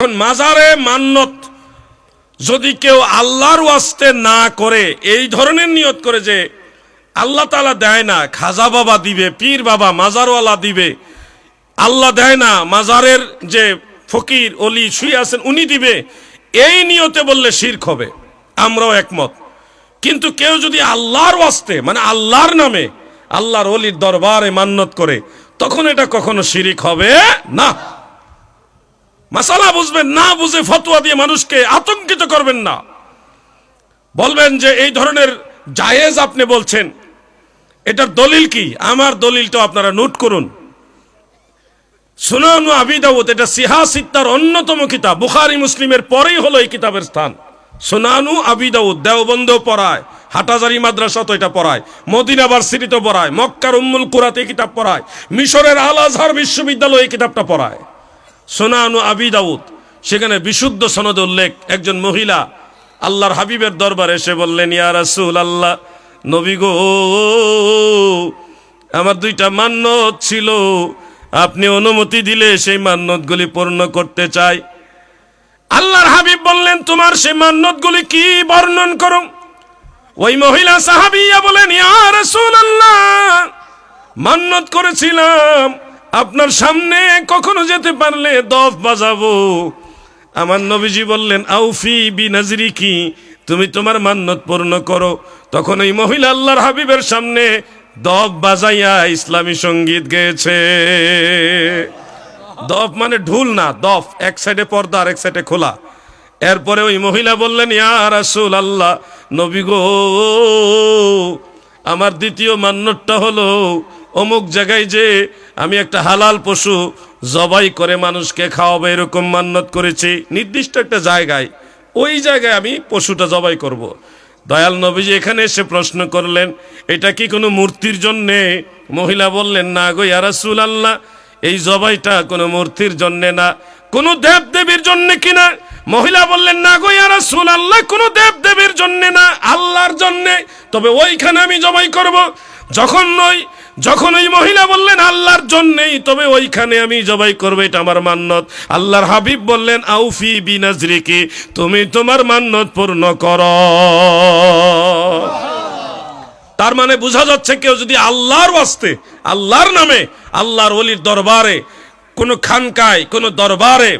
এখন মাজারে মান্নত যদি কেউ আল্লাহর ওয়াস্তে না করে, এই ধরনের নিয়ত করে যে আল্লাহ তালা দেয় না, খাজা বাবা দিবে, পীর বাবা, মাজারওয়ালা দিবে, আল্লাহ দেয় না, মাজারের যে ফকির, অলি, শুয়ে আছেন, উনি দিবে, এই নিয়তে বললে শির্ক হবে। আমরাও একমত। কিন্তু কেউ যদি আল্লাহর ওয়াস্তে মানে আল্লাহর নামে, আল্লাহর অলির দরবারে মান্নত করে, তখন এটা কখনো শিরিক হবে না। মাসালা বুঝবেন, না বুঝে ফতোয়া দিয়ে মানুষকে আতঙ্কিত করবেন না। বলবেন যে এই ধরনের জায়েজ আপনি বলছেন, এটার দলিল কি? আমার দলিলটা আপনারা নোট করুন। সুনানু আবি দাউদ, এটা সিহা সিত্তার অন্যতম কিতাব। বুখারি মুসলিমের পরেই হলো এই কিতাবের স্থান। সুনানু আবি দাউদ দেওবন্দ পড়ায়, হাটাজারি মাদ্রাসা তো এটা পড়ায়, মদিনা ভার্সিটিতে পড়ায়, মক্কার উম্মুল কুরাতে কিতাব পড়ায়, মিশরের আল আজহার বিশ্ববিদ্যালয়ে এই কিতাবটা পড়ায়। সোনানু আবি দাউদ। সেখানে বিশুদ্ধ সনদ উল্লেখ, একজন মহিলা আল্লাহর হাবিবের দরবারে এসে বললেন, ইয়া রাসূল আল্লাহ নবী গো, আমার দুইটা মান্যত ছিল। আপনি অনুমতি দিলে সেই মান্যতগুলি পূর্ণ করতে চাই। আল্লাহর হাবিব বললেন, তোমার সেই মান্যতগুলি কি বর্ণন করো? ওই মহিলা সাহাবিয়া বলেন, ইয়া রাসূলুল্লাহ, মান্যত করেছিলাম। আপনার সামনে কখনো যেতে পারলে দফ বাজাবো। আমার নবীজি বললেন, আউফি বি নাজরি কি তুমি তোমার মান্যত পূর্ণ করো। তখন এই মহিলা আল্লাহর হাবিবের সামনে দফ বাজাইয়া ইসলামী সংগীত গেয়েছে। দফ মানে ঢুল না, দফ। এক সাইডে পর্দা আর এক সাইডে খোলা। এরপরে ওই মহিলা বললেন, ইয়া রাসূল আল্লাহ নবী গো, আমার দ্বিতীয় মান্যতটা হলো অমুক জায়গায় যে আমি একটা হালাল পশু জবাই করে মানুষকে খাওয়াবো, এরকম মান্যত করেছি, নির্দিষ্ট একটা জায়গায়, ওই জায়গায় আমি পশুটা জবাই করব। দয়াল নবীজি এখানে এসে প্রশ্ন করলেন, এটা কি কোনো মূর্তির জন্যে? মহিলা বললেন, না গো ইয়ারাসুল আল্লাহ এই জবাইটা কোনো মূর্তির জন্যে না, কোনো দেব দেবীর জন্যে কিনা মহিলা বললেন, না গো ইয়ারাসুল আল্লাহ কোনো দেব দেবীর জন্যে না, আল্লাহর জন্যে, তবে ওইখানে আমি জবাই করব। যখন নই যখন ওই মহিলা বললেন, আল্লাহর জন্যেই তবে ওইখানে আমি জবাই করব, এটা আমার মান্নত। আল্লাহর হাবিব বললেন আউফি বিনাজরিকি, তুমি তোমার মান্নত পূর্ণ কর। তার মানে বোঝা যাচ্ছে কেউ যদি আল্লাহর ওয়াস্তে, আল্লাহর নামে, আল্লাহর অলির দরবারে, কোনো খানকায়, কোনো দরবারে,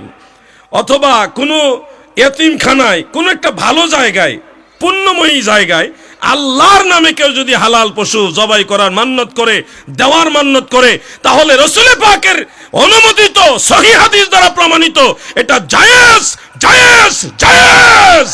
অথবা কোনো এতিমখানায়, কোনো একটা ভালো জায়গায়, পুণ্যময়ী জায়গায় আল্লাহর নামে কেউ যদি হালাল পশু জবাই করার মান্নত করে, দেওয়ার মান্নত করে, তাহলে রসুলে পাকের অনুমোদিত সহি হাদিস দ্বারা প্রমাণিত, এটা জায়েজ জায়াস জায়েজ।